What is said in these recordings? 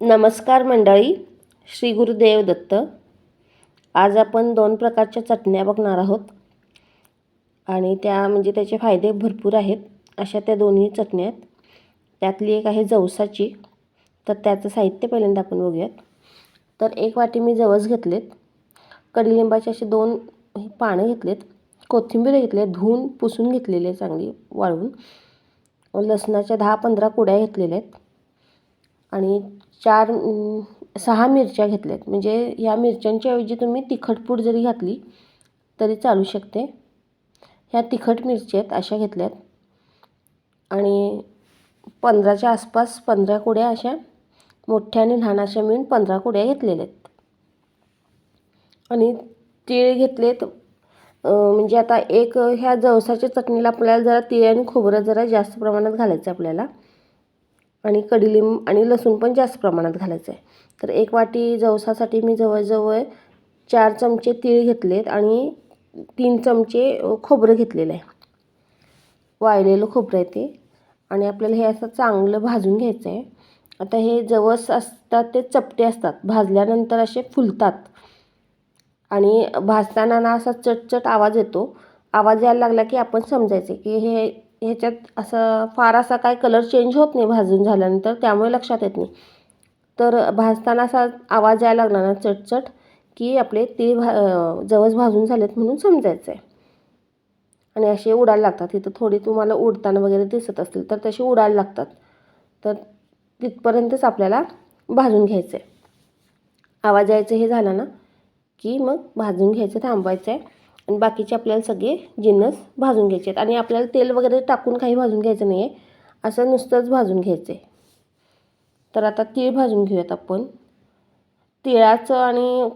नमस्कार मंडळी श्री गुरुदेव दत्त. आज आपण दोन प्रकारच्या चटण्या बघणार आहोत. आणि त्या म्हणजे त्याचे फायदे भरपूर आहेत. अशा त्या दोन्ही चटण्या आहेत. त्यातली एक आहे जवसाची. तर त्याचं साहित्य पहिल्यांदा आपण बघूयात. तर एक वाटी मी जवस घेतलेत. कडुलिंबाचे असे दोन पानं घेतलेत. कोथिंबीर घेतले धुवून पुसून घेतलेले चांगली वाळवून. लसणाच्या दहा पंधरा कुड्या घेतलेल्या आहेत. आणि चार सहा मिरच्या घेतल्यात. म्हणजे ह्या मिरच्यांच्या ऐवजी तुम्ही तिखटपूड जरी घातली तरी चालू शकते. ह्या तिखट मिरच्या आहेत अशा घेतल्यात. आणि पंधराच्या आसपास पंधरा कुड्या अशा मोठ्या आणि लहान अशा मिळून पंधरा कुड्या घेतलेल्या आहेत. आणि तीळ घेतलेत म्हणजे आता एक ह्या जवसाच्या चटणीला आपल्याला जरा तीळ आणि खोबरं जरा जास्त प्रमाणात घालायचं आपल्याला. आणि कडीलिंब आणि लसूण पण जास्त प्रमाणात घालायचं आहे. तर एक वाटी जवसासाठी मी जवळजवळ चार चमचे तीळ घेतलेत आणि तीन चमचे खोबरं घेतलेलं आहे. वाळलेलं खोबरं आहे ते. आणि आपल्याला हे असं चांगलं भाजून घ्यायचं आहे. आता हे जवस असतात ते चपटे असतात. भाजल्यानंतर असे फुलतात. आणि भाजताना ना असा चटचट आवाज येतो. आवाज यायला लागला की आपण समजायचं की हे ह्याच्यात असं फार असा काय कलर चेंज होत नाही भाजून झाल्यानंतर त्यामुळे लक्षात येत नाही. तर भाजताना असा आवाज यायला लागला ना चटचट की आपले ते भा जवस भाजून झालेत म्हणून समजायचं आहे आणि असे उडायला लागतात. इथं थोडी तुम्हाला उडताना वगैरे दिसत असतील तर तसे उडायला लागतात. तर तिथपर्यंतच आपल्याला भाजून घ्यायचं आहे आवाज यायचं हे झालं ना की मग भाजून घ्यायचं थांबवायचं आहे आणि बाकीचे आपल्याला सगळे जिन्नस भाजून घ्यायचे आहेत. आणि आपल्याला तेल वगैरे टाकून काही भाजून घ्यायचं नाही आहे असं नुसतंच भाजून घ्यायचं आहे तर आता तीळ भाजून घेऊयात आपण. तिळाचं आणि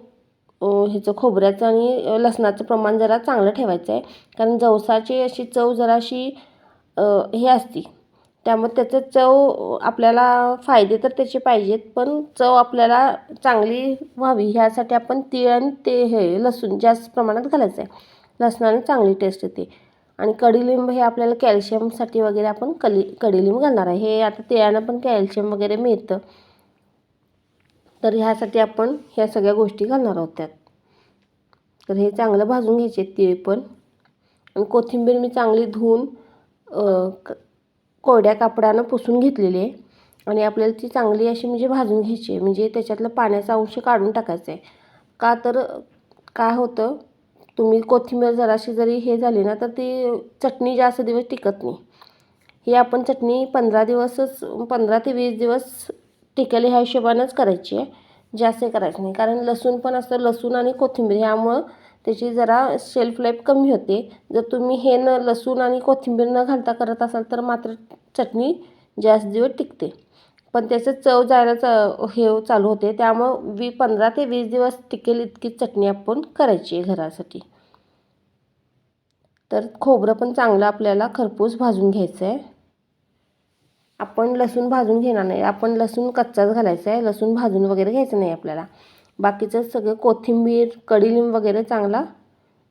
ह्याचं खोबऱ्याचं आणि लसणाचं प्रमाण जरा चांगलं ठेवायचं आहे कारण जवसाची अशी चव जराशी हे असती. त्यामुळे त्याचं चव आपल्याला फायदे तर त्याचे पाहिजेत पण चव आपल्याला चांगली व्हावी ह्यासाठी आपण तीळ आणि ते हे लसूण जास्त प्रमाणात घालायचं आहे लसणाने चांगली टेस्ट येते. आणि कडीलिंब हे आपल्याला कॅल्शियमसाठी वगैरे आपण कली कडीलिंब घालणार आहे. हे आता तिळानं पण कॅल्शियम वगैरे मिळतं. तर ह्यासाठी आपण ह्या सगळ्या गोष्टी घालणार आहोत त्यात. तर हे चांगलं भाजून घ्यायचे तिळ पण. आणि कोथिंबीर मी चांगली धुवून कोरड्या कापडानं पुसून घेतलेली आहे. आणि आपल्याला ती चांगली अशी म्हणजे भाजून घ्यायची आहे. म्हणजे त्याच्यातलं पाण्याचा अंश काढून टाकायचं आहे का तर काय होतं तुम्ही कोथिंबीर जराशी जरी हे झाली ना तर ती चटणी जास्त दिवस टिकत नाही. ही आपण चटणी पंधरा दिवसच पंधरा ते वीस दिवस टिकेल ह्या हिशोबानंच करायची आहे. जास्त करायचं नाही. कारण लसूण पण असतं. लसूण आणि कोथिंबीर ह्यामुळं त्याची जरा शेल्फ लाईफ कमी होते. जर तुम्ही हे न लसूण आणि कोथिंबीर न घालता करत असाल तर मात्र चटणी जास्त दिवस टिकते. पण त्याचं चव जायला च हे चालू होते. त्यामुळं वी पंधरा ते वीस दिवस टिकेल इतकी चटणी आपण करायची आहे घरासाठी. तर खोबरं पण चांगलं आपल्याला खरपूस भाजून घ्यायचं आहे. आपण लसूण भाजून घेणार नाही. आपण लसूण कच्चाच घालायचा आहे. लसूण भाजून वगैरे घ्यायचं नाही आपल्याला. बाकीचं सगळं कोथिंबीर कडीलिंब वगैरे चांगला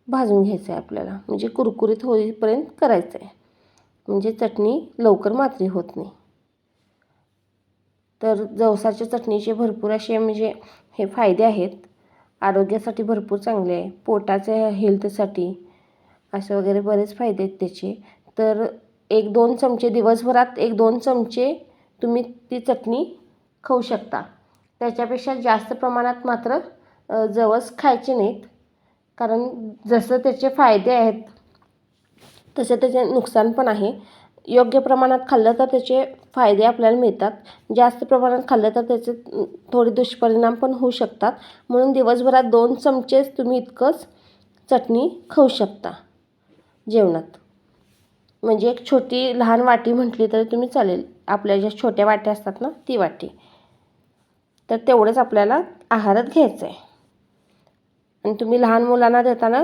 भाजून घ्यायचं आहे आपल्याला. म्हणजे कुरकुरीत होईपर्यंत करायचं आहे म्हणजे चटणी लवकर मात्री होत नाही. तर जवसाच्या चटणीचे भरपूर असे म्हणजे हे फायदे आहेत. आरोग्यासाठी भरपूर चांगले आहे. पोटाच्या हेल्थसाठी असे वगैरे बरेच फायदे आहेत त्याचे. तर एक दोन चमचे दिवसभरात एक दोन चमचे तुम्ही ती चटणी खाऊ शकता. त्याच्यापेक्षा जास्त प्रमाणात मात्र जवस खायचे नाहीत. कारण जसं त्याचे फायदे आहेत तसे त्याचे नुकसान पण आहे. योग्य प्रमाणात खाल्लं तर त्याचे फायदे आपल्याला मिळतात. जास्त प्रमाणात खाल्लं तर त्याचे थोडे दुष्परिणाम पण होऊ शकतात. म्हणून दिवसभरात दोन चमचेच तुम्ही इतकंच चटणी खाऊ शकता जेवणात. म्हणजे एक छोटी लहान वाटी म्हटली तरी तुम्ही चालेल. आपल्या ज्या छोट्या वाट्या असतात ना ती वाटी. तर तेवढंच आपल्याला आहारात घ्यायचं आहे आणि तुम्ही लहान मुलांना देताना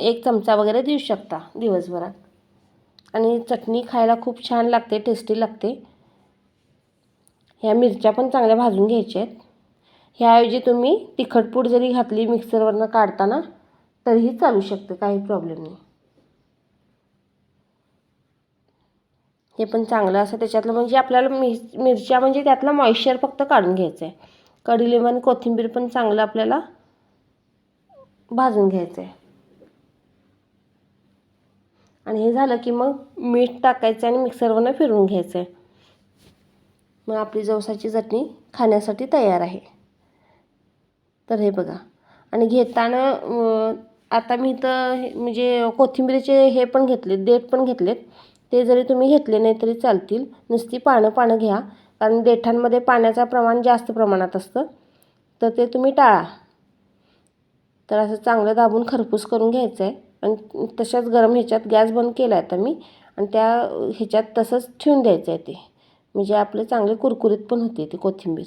एक चमचा वगैरे देऊ शकता दिवसभरात. आणि चटणी खायला खूप छान लागते टेस्टी लागते. ह्या मिरच्या पण चांगल्या भाजून घ्यायच्या आहेत. ह्याऐवजी तुम्ही तिखटपूड जरी घातली मिक्सरवरनं काढताना तरीही चालू शकते काही प्रॉब्लेम नाही. हे पण चांगलं असं त्याच्यातलं म्हणजे आपल्याला मिर मिरच्या म्हणजे त्यातलं मॉइश्चर फक्त काढून घ्यायचं आहे. कढीलिंब आणि कोथिंबीर पण चांगलं आपल्याला भाजून घ्यायचं आहे. आणि हे झालं की मग मीठ टाकायचं आणि मिक्सरवरनं फिरवून घ्यायचं आहे. मग आपली जवसाची चटणी खाण्यासाठी तयार आहे. तर हे बघा. आणि घेताना आता मी इथं हे म्हणजे कोथिंबीरीचे हे पण घेतले देठ पण घेतलेत. ते जरी तुम्ही घेतले नाही तरी चालतील. नुसती पानं पानं घ्या. कारण देठांमध्ये पाण्याचं प्रमाण जास्त प्रमाणात असतं. तर ते तुम्ही टाळा. तर असं चांगलं दाबून खरपूस करून घ्यायचं आहे आणि तशाच गरम ह्याच्यात गॅस बंद केला आहे आता मी. आणि त्या ह्याच्यात तसंच ठेवून द्यायचं आहे ते. म्हणजे आपले चांगले कुरकुरीत पण होते ते कोथिंबीर.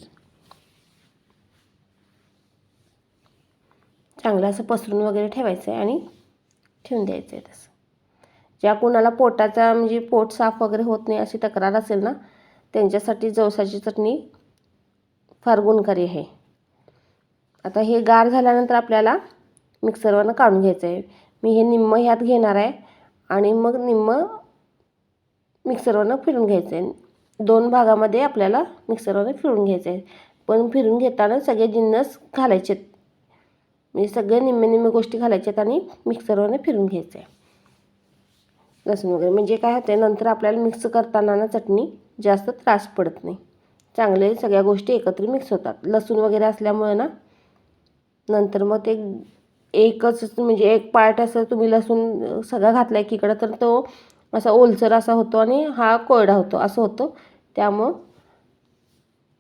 चांगलं असं पसरून वगैरे ठेवायचं आहे आणि ठेवून द्यायचं आहे तसं. ज्या कोणाला पोटाचा म्हणजे पोट साफ वगैरे होत नाही अशी तक्रार असेल ना त्यांच्यासाठी जवसाची चटणी फार गुणकारी आहे. आता हे गार झाल्यानंतर आपल्याला मिक्सरवरनं काढून घ्यायचं आहे मी हे निम्म ह्यात घेणार आहे आणि मग निम्म मिक्सरवरनं फिरून घ्यायचं आहे दोन भागामध्ये आपल्याला मिक्सरवरनं फिरून घ्यायचं आहे पण फिरून घेताना सगळे जिन्नस घालायचे म्हणजे सगळे निम्मे निम्मे गोष्टी घालायच्यात आणि मिक्सरवरनं फिरून घ्यायचं आहे लसूण वगैरे. म्हणजे काय होतं नंतर आपल्याला मिक्स करताना ना चटणी जास्त त्रास पडत नाही. चांगले सगळ्या गोष्टी एकत्र मिक्स होतात. लसूण वगैरे असल्यामुळे ना नंतर मग ते एकच म्हणजे एक पार्ट असं तुम्ही लसूण सगळा घातला आहे इकडं तर तो असा ओलसर असा होतो आणि हा कोरडा होतो असं होतं. त्यामुळं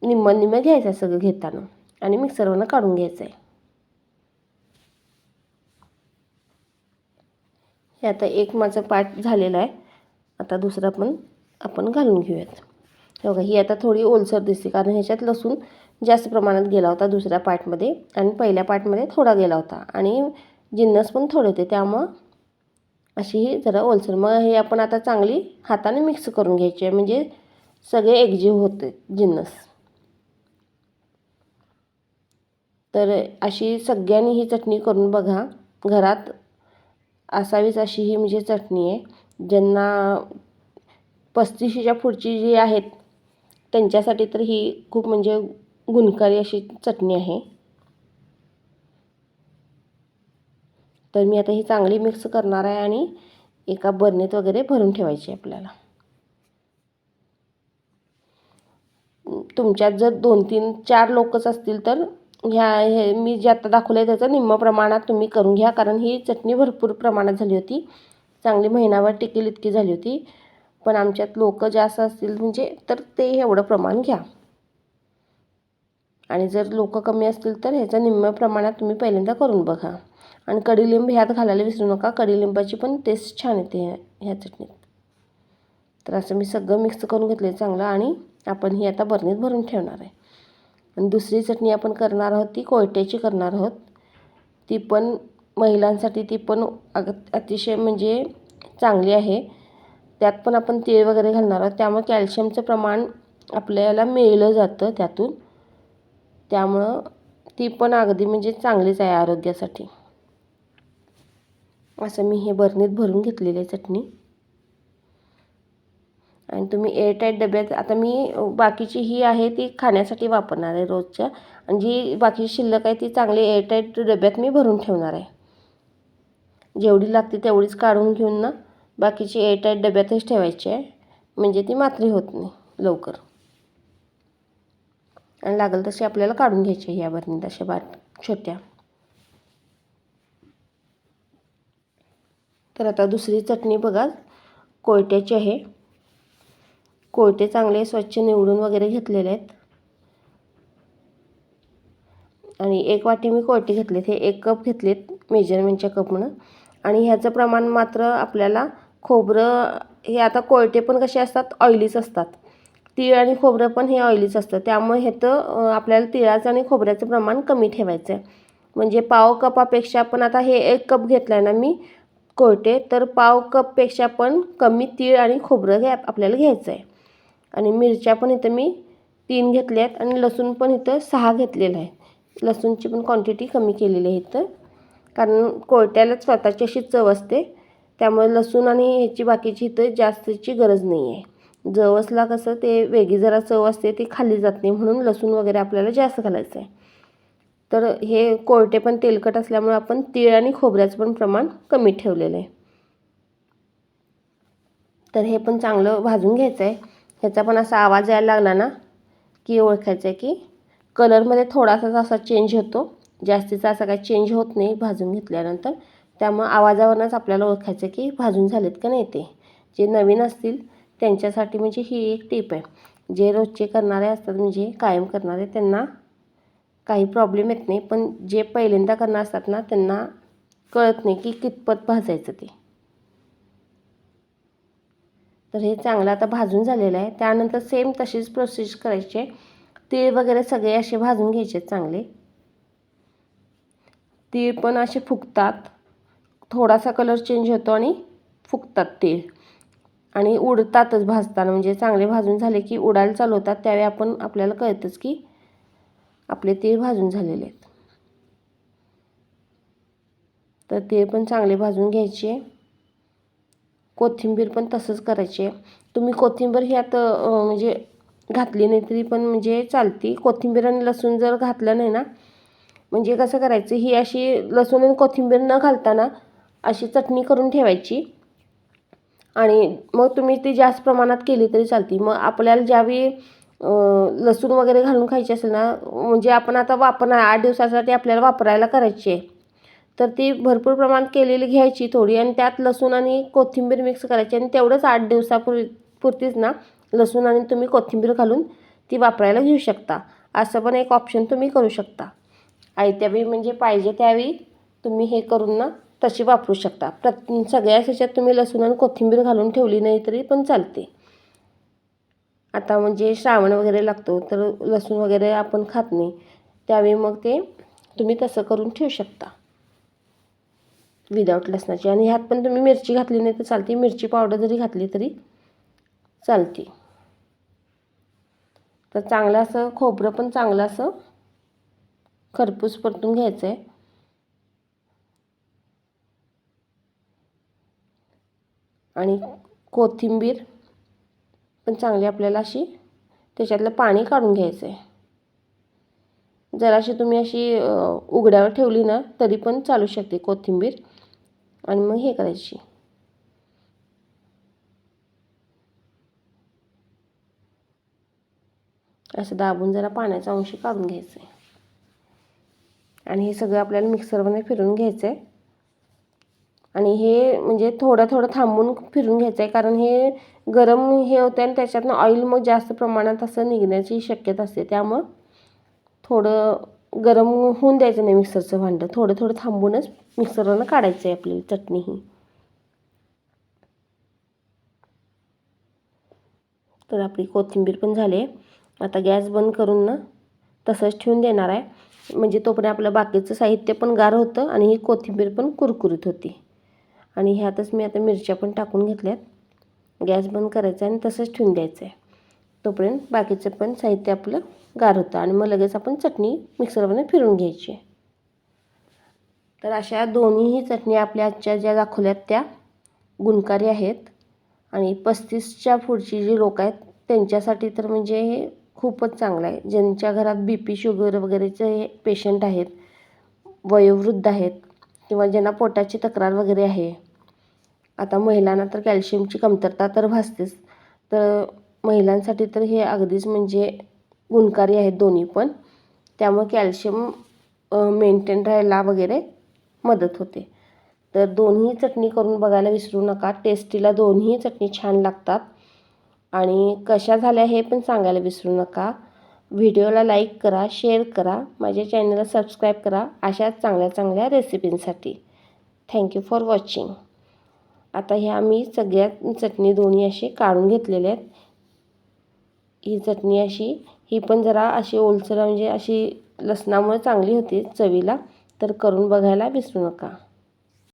निम्मं निम्मं घ्यायचं आहे सगळं घेताना आणि मिक्सरवरनं काढून घ्यायचं आहे हे आता एक माझं पार्ट झालेलं आहे. आता दुसरा पण आपण घालून घेऊयात. बघा ही आता थोडी ओलसर दिसते कारण ह्याच्यात लसूण जास्त प्रमाणात गेला होता दुसऱ्या पार्टमध्ये आणि पहिल्या पार्टमध्ये थोडा गेला होता आणि जिन्नस पण थोडे होते त्यामुळं अशी ही जरा ओलसर. मग हे आपण आता चांगली हाताने मिक्स करून घ्यायची आहे म्हणजे सगळे एकजीव होते जिन्नस. तर अशी सगळ्यांनी ही चटणी करून बघा घरात असावीच अशी ही म्हणजे चटणी आहे. ज्यांना पस्तीशीच्या पुढची जी आहेत त्यांच्यासाठी तर ही खूप म्हणजे गुणकारी अशी चटणी आहे. तर मी आता ही चांगली मिक्स करणार आहे आणि एका बरणीत वगैरे भरून ठेवायची आपल्याला. तुमच्यात जर दोन तीन चार लोकच असतील तर ह्या हे मी जे आता दाखवलं आहे त्याचं निम्म प्रमाणात तुम्ही करून घ्या कारण ही चटणी भरपूर प्रमाणात झाली होती. चांगली महिनाभर टिकेल इतकी झाली होती. पण आमच्यात लोक जास्त असतील म्हणजे तर ते एवढं प्रमाण घ्या. आणि जर लोक कमी असतील तर ह्याचं निम्म प्रमाणात तुम्ही पहिल्यांदा करून बघा. आणि कडीलिंब ह्यात घालायला विसरू नका कडीलिंबाची पण टेस्ट छान येते ह्या चटणीत. तर असं मी सगळं मिक्स करून घेतलं आहे चांगलं आणि आपण ही आता बरणीत भरून ठेवणार आहे. आणि दुसरी चटणी आपण करणार आहोत ती कोयट्याची करणार आहोत. ती पण महिलांसाठी ती पण अग अतिशय म्हणजे चांगली आहे. त्यात पण आपण तेल वगैरे घालणार आहोत. त्यामुळे कॅल्शियमचं प्रमाण आपल्याला मिळलं जातं त्यातून. त्यामुळं ती पण अगदी म्हणजे चांगलीच आहे आरोग्यासाठी. असं मी हे बरणीत भरून घेतलेली आहे चटणी. आणि तुम्ही एअरटाईट डब्यात आता मी बाकीची ही आहे ती खाण्यासाठी वापरणार आहे रोजच्या. आणि जी बाकीची शिल्लक आहे ती चांगली एअरटाईट डब्यात मी भरून ठेवणार आहे. जेवढी लागते तेवढीच काढून घेऊन ना बाकीची एअरटाईट डब्यातच ठेवायची आहे. म्हणजे ती मात्री होत नाही लवकर. आणि लागेल तशी आपल्याला काढून घ्यायची या बरणीत अशा बाट छोट्या. तर आता दुसरी चटणी बघा कोयट्याची आहे. कोयटे चांगले स्वच्छ निवडून वगैरे घेतलेले आहेत. आणि एक वाटी मी कोयटे घेतलेत हे एक कप घेतलेत मेजरमेंटच्या कपनं. आणि ह्याचं प्रमाण मात्र आपल्याला खोबरं हे आता कोयटे पण कसे असतात? ऑइलीच असतात. तीळ आणि खोबरं पण हे ऑइलीच असतं. त्यामुळे हे तर आपल्याला तिळाचं आणि खोबऱ्याचं प्रमाण कमी ठेवायचं आहे म्हणजे पाव कपापेक्षा पण आता हे एक कप घेतलं आहे ना मी कोयटे तर पाव कपपेक्षा पण कमी तीळ आणि खोबरं घ्या आपल्याला घ्यायचं आहे आणि मिरच्या पण इथं मी तीन घेतल्या आहेत आणि लसूण पण इथं सहा घेतलेलं आहे. लसूणची पण क्वांटिटी कमी केलेली आहे इथं. कारण कोयट्याला स्वतःची अशी चव असते. त्यामुळे लसूण आणि ह्याची बाकीची इथं जास्तची गरज नाही आहे. जवसला कसं ते वेगळी जरा चव असते ती खाल्ली जात नाही म्हणून लसूण वगैरे आपल्याला जास्त घालायचं आहे. तर हे कोरटे पण तेलकट असल्यामुळे आपण तीळ आणि खोबऱ्याचं पण प्रमाण कमी ठेवलेलं आहे. तर हे पण चांगलं भाजून घ्यायचं आहे. ह्याचा पण असा आवाज यायला लागला ना की ओळखायचं आहे की कलरमध्ये थोडासा असा चेंज होतो. जास्तीचा असा काही चेंज होत नाही भाजून घेतल्यानंतर. त्यामुळं आवाजावरूनच आपल्याला ओळखायचं की भाजून झालेत का नाही ते. जे नवीन असतील त्यांच्यासाठी म्हणजे ही एक टीप आहे. जे रोजचे करणारे असतात म्हणजे कायम करणारे त्यांना काही प्रॉब्लेम येत नाही. पण जे पहिल्यांदा करणार असतात ना त्यांना कळत नाही की कितपत भाजायचं ते. तर हे चांगलं आता भाजून झालेलं आहे. त्यानंतर सेम तशीच प्रोसेस करायची आहे. तीळ वगैरे सगळे असे भाजून घ्यायचे चांगले. तीळ पण असे फुगतात. थोडासा कलर चेंज होतो आणि फुगतात तीळ. आणि उडतातच भाजताना म्हणजे चांगले भाजून झाले की उडायला चालू होतात. त्यावेळी आपण आपल्याला कळतंच की आपले तीळ भाजून झालेले आहेत. तर तीळ पण चांगले भाजून घ्यायचे. कोथिंबीर पण तसंच करायची आहे. तुम्ही कोथिंबीर ही आता म्हणजे घातली नाही तरी पण म्हणजे चालती. कोथिंबीर आणि लसूण जर घातलं नाही ना म्हणजे कसं करायचं? ही अशी लसूण आणि कोथिंबीर न घालताना अशी चटणी करून ठेवायची. आणि मग तुम्ही ती जास्त प्रमाणात केली तरी चालते. मग आपल्याला ज्यावेळी लसूण वगैरे घालून खायची असेल ना म्हणजे आपण आता वापरणार आठ दिवसासाठी आपल्याला वापरायला करायची आहे. तर ती भरपूर प्रमाणात केलेली घ्यायची थोडी आणि त्यात लसूण आणि कोथिंबीर मिक्स करायची. आणि तेवढंच आठ दिवसापूर्वी पुरतीच ना लसूण आणि तुम्ही कोथिंबीर घालून ती वापरायला घेऊ शकता. असं पण एक ऑप्शन तुम्ही करू शकता. आयत्यावेळी म्हणजे पाहिजे त्यावेळी तुम्ही हे करून ना तशी वापरू शकता. प्रत सगळ्याच ह्याच्यात तुम्ही लसूण आणि कोथिंबीर घालून ठेवली नाही तरी पण चालते. आता म्हणजे श्रावण वगैरे लागतो तर लसूण वगैरे आपण खात नाही. त्यावेळी मग ते तुम्ही तसं करून ठेवू शकता. विदाऊट लसणाची. आणि ह्यात पण तुम्ही मिरची घातली नाही तर चालते. मिरची पावडर जरी घातली तरी चालते. तर चांगलं असं खोबरं पण चांगलं असं खरपूस परतून घ्यायचं आहे आणि कोथिंबीर पण चांगली आपल्याला अशी त्याच्यातलं पाणी काढून घ्यायचं आहे जराशी तुम्ही अशी उघड्यावर ठेवली ना तरी पण चालू शकते कोथिंबीर. आणि मग हे करायची. असं दाबून जरा पाण्याचा अंश काढून घ्यायचं आहे आणि हे सगळं आपल्याला मिक्सरमध्ये फिरून घ्यायचं आहे आणि हे म्हणजे थोडं थोडं थांबून फिरून घ्यायचं आहे कारण हे गरम हे होतं आणि त्याच्यातनं ऑइल मग जास्त प्रमाणात असं निघण्याची शक्यता असते. त्यामुळं थोडं गरम होऊन द्यायचं नाही मिक्सरचं भांडं. थोडं थोडं थांबूनच मिक्सरवरनं काढायचं आहे आपली चटणी ही तर आपली कोथिंबीर पण झाली आहे. आता गॅस बंद करून ना तसंच ठेवून देणार आहे. म्हणजे तोपर्यंत आपलं बाकीचं साहित्य पण गार होतं आणि ही कोथिंबीर पण कुरकुरीत होती. आणि ह्यातच मी आता मिरच्या पण टाकून घेतल्यात. गॅस बंद करायचा आणि तसंच ठेवून द्यायचं आहे. तोपर्यंत बाकीचं पण साहित्य आपलं गार होतं आणि मग लगेच आपण चटणी मिक्सरमध्ये फिरून घ्यायची. तर अशा दोन्हीही चटणी आपल्या आजच्या ज्या दाखवल्यात त्या गुणकारी आहेत. आणि पस्तीसच्या पुढची जी लोक आहेत त्यांच्यासाठी तर म्हणजे हे खूपच चांगलं आहे. ज्यांच्या घरात बी पी शुगर वगैरेचे हे पेशंट आहेत वयोवृद्ध आहेत किंवा ज्यांना पोटाची तक्रार वगैरे आहे. आता महिलांना तर कॅल्शियमची कमतरता तर भासतेच. तर महिलांसाठी तर हे अगदीच म्हणजे गुणकारी आहेत दोन्ही पण. त्यामुळे कॅल्शियम मेंटेन राहायला वगैरे मदत होते. तर दोन्ही चटणी करून बघायला विसरू नका. टेस्टीला दोन्ही चटणी छान लागतात. आणि कशा झाल्या हे पण सांगायला विसरू नका. व्हिडिओला लाईक करा शेअर करा. माझ्या चॅनलला सबस्क्राईब करा अशाच चांगल्या चांगल्या रेसिपींसाठी थँक्यू फॉर वॉचिंग आता ह्या मी सगळ्यात चटणी दोन्ही अशी काढून घेतलेल्या आहेत. ही चटणी अशी ही पण जरा अशी ओलसर म्हणजे अशी लसणामुळे चांगली होती चवीला. तर करून बघायला विसरू नका.